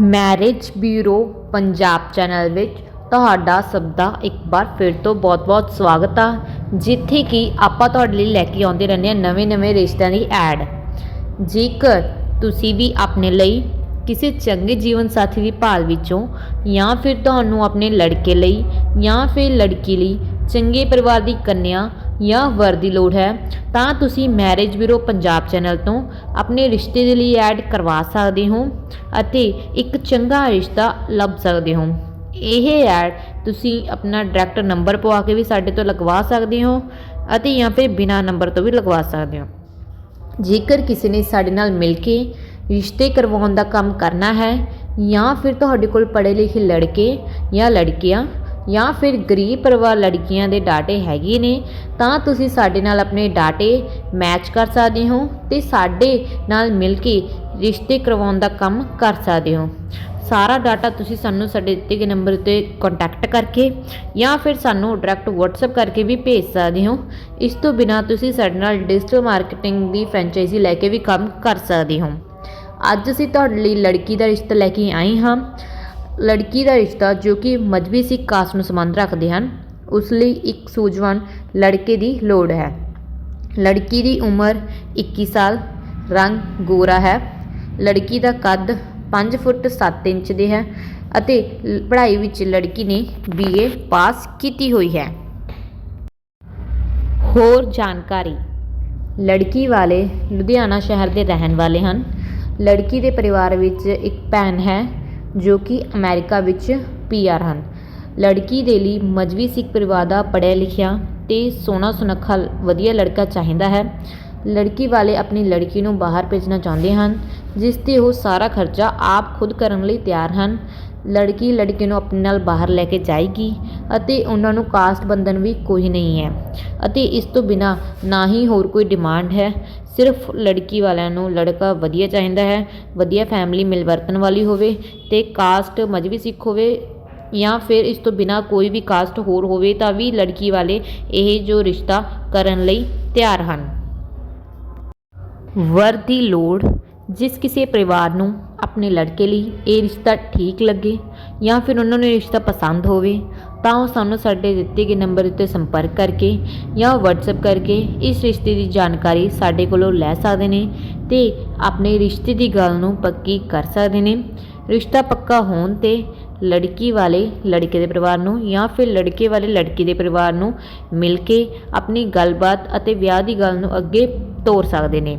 Marriage bureau Punjab channel ਵਿੱਚ ਤੁਹਾਡਾ ਸਭ ਦਾ ਇੱਕ ਵਾਰ ਫਿਰ ਤੋਂ ਬਹੁਤ-ਬਹੁਤ ਸਵਾਗਤ ਆ। ਜਿੱਥੇ ਕਿ ਆਪਾਂ ਤੁਹਾਡੇ ਲਈ ਲੈ ਕੇ ਆਉਂਦੇ ਰਹਿੰਦੇ ਹਾਂ ਨਵੇਂ-ਨਵੇਂ ਰਿਸ਼ਤਿਆਂ ਦੀ ਐਡ। ਜੇਕਰ ਤੁਸੀਂ ਵੀ ਆਪਣੇ ਲਈ ਕਿਸੇ ਚੰਗੇ ਜੀਵਨ ਸਾਥੀ ਦੀ ਭਾਲ ਵਿੱਚੋਂ ਜਾਂ ਫਿਰ ਤੁਹਾਨੂੰ ਆਪਣੇ ਲੜਕੇ ਲਈ ਜਾਂ ਫਿਰ ਲੜਕੀ ਲਈ ਚੰਗੇ ਪਰਿਵਾਰ ਦੀ ਕੰਨਿਆ ਜਾਂ ਵਰ ਦੀ ਲੋੜ ਹੈ, ਤਾਂ ਤੁਸੀਂ ਮੈਰਿਜ ਬਿਊਰੋ ਪੰਜਾਬ ਚੈਨਲ ਤੋਂ ਆਪਣੇ ਰਿਸ਼ਤੇ ਦੇ ਲਈ ਐਡ ਕਰਵਾ ਸਕਦੇ ਹੋ ਅਤੇ ਇੱਕ ਚੰਗਾ ਰਿਸ਼ਤਾ ਲੱਭ ਸਕਦੇ ਹੋ। ਇਹ ਐਡ ਤੁਸੀਂ ਆਪਣਾ ਡਾਇਰੈਕਟ ਨੰਬਰ ਪਵਾ ਕੇ ਵੀ ਸਾਡੇ ਤੋਂ ਲਗਵਾ ਸਕਦੇ ਹੋ ਅਤੇ ਜਾਂ ਫਿਰ ਬਿਨਾ ਨੰਬਰ ਤੋਂ ਵੀ ਲਗਵਾ ਸਕਦੇ ਹੋ। ਜੇਕਰ ਕਿਸੇ ਨੇ ਸਾਡੇ ਨਾਲ ਮਿਲ ਕੇ ਰਿਸ਼ਤੇ ਕਰਵਾਉਣ ਦਾ ਕੰਮ ਕਰਨਾ ਹੈ ਜਾਂ ਫਿਰ ਤੁਹਾਡੇ ਕੋਲ ਪੜ੍ਹੇ ਲਿਖੇ ਲੜਕੇ ਜਾਂ ਲੜਕੀਆਂ ਜਾਂ ਫਿਰ ਗਰੀਬ ਪਰਿਵਾਰ ਲੜਕੀਆਂ ਦੇ ਡਾਟੇ ਹੈਗੇ ਨੇ, ਤਾਂ ਤੁਸੀਂ ਸਾਡੇ ਨਾਲ ਆਪਣੇ ਡਾਟੇ ਮੈਚ ਕਰ ਸਕਦੇ ਹੋ ਤੇ ਸਾਡੇ ਨਾਲ ਮਿਲ ਕੇ ਰਿਸ਼ਤੇ ਕਰਵਾਉਣ ਦਾ ਕੰਮ ਕਰ ਸਕਦੇ ਹੋ। ਸਾਰਾ ਡਾਟਾ ਤੁਸੀਂ ਸਾਨੂੰ ਸਾਡੇ ਦਿੱਤੇ ਗਏ ਨੰਬਰ ਉੱਤੇ ਕੰਟੈਕਟ ਕਰਕੇ ਜਾਂ ਫਿਰ ਸਾਨੂੰ ਡਾਇਰੈਕਟ WhatsApp ਕਰਕੇ ਵੀ ਭੇਜ ਸਕਦੇ ਹੋ। ਇਸ ਤੋਂ ਬਿਨਾ ਤੁਸੀਂ ਸਾਡੇ ਨਾਲ ਡਿਜੀਟਲ ਮਾਰਕੀਟਿੰਗ ਦੀ ਫਰੈਂਚਾਈਜ਼ੀ ਲੈ ਕੇ ਵੀ ਕੰਮ ਕਰ ਸਕਦੇ ਹੋ। ਅੱਜ ਅਸੀਂ ਤੁਹਾਡੇ ਲਈ ਲੜਕੀ ਦਾ ਰਿਸ਼ਤਾ ਲੈ ਕੇ ਆਏ ਹਾਂ। ਲੜਕੀ ਦਾ ਰਿਸ਼ਤਾ ਜੋ ਕਿ ਮਜਬੀ ਸਿੱਖ ਕਾਸਟ ਨੂੰ ਸੰਬੰਧ ਰੱਖਦੇ ਹਨ, ਉਸ ਲਈ ਇੱਕ ਸੂਝਵਾਨ ਲੜਕੇ ਦੀ ਲੋੜ ਹੈ। ਲੜਕੀ ਦੀ ਉਮਰ 21 ਸਾਲ, ਰੰਗ ਗੋਰਾ ਹੈ। ਲੜਕੀ ਦਾ ਕੱਦ 5 ਫੁੱਟ 7 ਇੰਚ ਦੇ ਹੈ ਅਤੇ ਪੜ੍ਹਾਈ ਵਿੱਚ ਲੜਕੀ ਨੇ ਬੀਏ ਪਾਸ ਕੀਤੀ ਹੋਈ ਹੈ। ਹੋਰ ਜਾਣਕਾਰੀ, ਲੜਕੀ ਵਾਲੇ ਲੁਧਿਆਣਾ ਸ਼ਹਿਰ ਦੇ ਰਹਿਣ ਵਾਲੇ ਹਨ। ਲੜਕੀ ਦੇ ਪਰਿਵਾਰ ਵਿੱਚ ਇੱਕ ਭੈਣ ਹੈ। ਜੋ ਕਿ ਅਮੈਰੀਕਾ ਵਿੱਚ ਪੀ ਆਰ ਹਨ। ਲੜਕੀ ਦੇ ਲਈ ਮਜਵੀ ਸਿੱਖ ਪਰਿਵਾਰ ਦਾ ਪੜ੍ਹਿਆ ਲਿਖਿਆ ਅਤੇ ਸੋਹਣਾ ਸੁਨੱਖਾ ਵਧੀਆ ਲੜਕਾ ਚਾਹੀਦਾ ਹੈ। ਲੜਕੀ ਵਾਲੇ ਆਪਣੀ ਲੜਕੀ ਨੂੰ ਬਾਹਰ ਭੇਜਣਾ ਚਾਹੁੰਦੇ ਹਨ, ਜਿਸ ਤੇ ਉਹ ਸਾਰਾ ਖਰਚਾ ਆਪ ਖੁਦ ਕਰਨ ਲਈ ਤਿਆਰ ਹਨ। ਲੜਕੀ ਲੜਕੇ ਨੂੰ ਆਪਣੇ ਨਾਲ ਬਾਹਰ ਲੈ ਕੇ ਜਾਏਗੀ ਅਤੇ ਉਹਨਾਂ ਨੂੰ ਕਾਸਟ ਬੰਧਨ ਵੀ ਕੋਈ ਨਹੀਂ ਹੈ। ਅਤੇ ਇਸ ਤੋਂ ਬਿਨਾਂ ਨਾ ਹੀ ਹੋਰ ਕੋਈ ਡਿਮਾਂਡ ਹੈ। ਸਿਰਫ ਲੜਕੀ ਵਾਲਿਆਂ ਨੂੰ ਲੜਕਾ ਵਧੀਆ ਚਾਹੀਦਾ ਹੈ, ਵਧੀਆ ਫੈਮਿਲੀ ਮਿਲ ਵਰਤਣ ਵਾਲੀ ਹੋਵੇ ਅਤੇ ਕਾਸਟ ਮਜਬੀ ਸਿੱਖ ਹੋਵੇ ਜਾਂ ਫਿਰ ਇਸ ਤੋਂ ਬਿਨਾਂ ਕੋਈ ਵੀ ਕਾਸਟ ਹੋਰ ਹੋਵੇ ਤਾਂ ਵੀ ਲੜਕੀ ਵਾਲੇ ਇਹ ਜੋ ਰਿਸ਼ਤਾ ਕਰਨ ਲਈ ਤਿਆਰ ਹਨ। ਵਰ ਦੀ ਲੋੜ ਜਿਸ ਕਿਸੇ ਪਰਿਵਾਰ ਨੂੰ ਆਪਣੇ ਲੜਕੇ ਲਈ ਇਹ ਰਿਸ਼ਤਾ ਠੀਕ ਲੱਗੇ ਜਾਂ ਫਿਰ ਉਹਨਾਂ ਨੂੰ ਇਹ ਰਿਸ਼ਤਾ ਪਸੰਦ ਹੋਵੇ, ਤਾਂ ਉਹ ਸਾਨੂੰ ਸਾਡੇ ਦਿੱਤੇ ਗਏ ਨੰਬਰ ਉੱਤੇ ਸੰਪਰਕ ਕਰਕੇ ਜਾਂ WhatsApp ਕਰਕੇ ਇਸ ਰਿਸ਼ਤੇ ਦੀ ਜਾਣਕਾਰੀ ਸਾਡੇ ਕੋਲੋਂ ਲੈ ਸਕਦੇ ਨੇ ਤੇ ਆਪਣੇ ਰਿਸ਼ਤੇ ਦੀ ਗੱਲ ਨੂੰ ਪੱਕੀ ਕਰ ਸਕਦੇ ਨੇ। ਰਿਸ਼ਤਾ ਪੱਕਾ ਹੋਣ ਤੇ ਲੜਕੀ ਵਾਲੇ ਲੜਕੇ ਦੇ ਪਰਿਵਾਰ ਨੂੰ ਜਾਂ ਫਿਰ ਲੜਕੇ ਵਾਲੇ ਲੜਕੀ ਦੇ ਪਰਿਵਾਰ ਨੂੰ ਮਿਲ ਕੇ ਆਪਣੀ ਗੱਲਬਾਤ ਅਤੇ ਵਿਆਹ ਦੀ ਗੱਲ ਨੂੰ ਅੱਗੇ ਤੋਰ ਸਕਦੇ ਨੇ।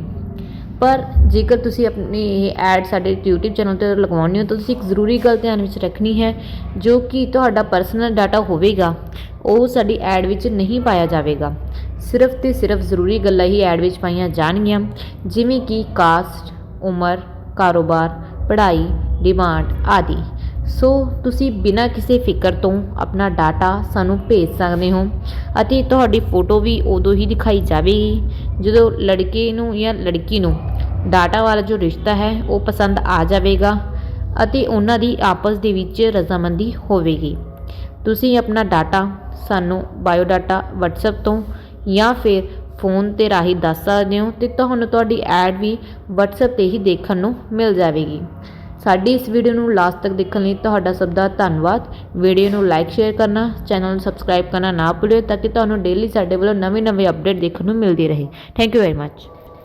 ਪਰ ਜੇਕਰ ਤੁਸੀਂ ਆਪਣੀ ਇਹ ਐਡ ਸਾਡੇ YouTube ਚੈਨਲ ਤੇ ਲਗਵਾਉਣੀ ਹੋ, ਤਾਂ ਤੁਸੀਂ ਇੱਕ ਜ਼ਰੂਰੀ ਗੱਲ ਧਿਆਨ ਵਿੱਚ ਰੱਖਣੀ ਹੈ, ਜੋ ਕਿ ਤੁਹਾਡਾ ਪਰਸਨਲ ਡਾਟਾ ਹੋਵੇਗਾ, ਉਹ ਸਾਡੀ ਐਡ ਵਿੱਚ ਨਹੀਂ ਪਾਇਆ ਜਾਵੇਗਾ। ਸਿਰਫ ਤੇ ਸਿਰਫ ਜ਼ਰੂਰੀ ਗੱਲਾਂ ਹੀ ਐਡ ਵਿੱਚ ਪਾਈਆਂ ਜਾਣਗੀਆਂ, ਜਿਵੇਂ ਕਿ ਕਾਸਟ ਉਮਰ, ਕਾਰੋਬਾਰ, ਪੜ੍ਹਾਈ ਡਿਮਾਂਡ ਆਦਿ। ਸੋ ਤੁਸੀਂ ਬਿਨਾਂ ਕਿਸੇ ਫਿਕਰ ਤੋਂ ਆਪਣਾ ਡਾਟਾ ਸਾਨੂੰ ਭੇਜ ਸਕਦੇ ਹੋ, ਅਤੇ ਤੁਹਾਡੀ ਫੋਟੋ ਵੀ ਉਦੋਂ ਹੀ ਦਿਖਾਈ ਜਾਵੇਗੀ, ਜਦੋਂ ਲੜਕੇ ਨੂੰ ਜਾਂ ਲੜਕੀ ਨੂੰ ਡਾਟਾ ਵਾਲਾ ਜੋ ਰਿਸ਼ਤਾ ਹੈ, ਉਹ ਪਸੰਦ ਆ ਜਾਵੇਗਾ ਅਤੇ ਉਹਨਾਂ ਦੀ ਆਪਸ ਦੇ ਵਿੱਚ ਰਜ਼ਾਮੰਦੀ ਹੋਵੇਗੀ। ਤੁਸੀਂ ਆਪਣਾ ਡਾਟਾ, ਸਾਨੂੰ ਬਾਇਓ ਡਾਟਾ WhatsApp ਤੋਂ ਜਾਂ ਫਿਰ ਫੋਨ ਤੇ ਰਾਹੀਂ ਦੱਸ ਸਕਦੇ ਹੋ ਤੇ ਤੁਹਾਨੂੰ ਤੁਹਾਡੀ ਐਡ ਵੀ WhatsApp ਤੇ ਹੀ ਦੇਖਣ ਨੂੰ ਮਿਲ ਜਾਵੇਗੀ। ਸਾਡੀ ਇਸ ਵੀਡੀਓ ਨੂੰ ਲਾਸਟ ਤੱਕ ਦੇਖਣ ਲਈ ਤੁਹਾਡਾ ਸਭ ਦਾ ਧੰਨਵਾਦ। ਵੀਡੀਓ ਨੂੰ ਲਾਈਕ ਸ਼ੇਅਰ ਕਰਨਾ ਚੈਨਲ ਨੂੰ ਸਬਸਕ੍ਰਾਈਬ ਕਰਨਾ ਨਾ ਭੁੱਲਿਓ ਤਾਂ ਕਿ ਤੁਹਾਨੂੰ ਡੇਲੀ ਸਾਡੇ ਵੱਲੋਂ ਨਵੇਂ ਨਵੇਂ ਅਪਡੇਟ ਦੇਖਣ ਨੂੰ ਮਿਲਦੀ ਰਹੇ। Thank you very much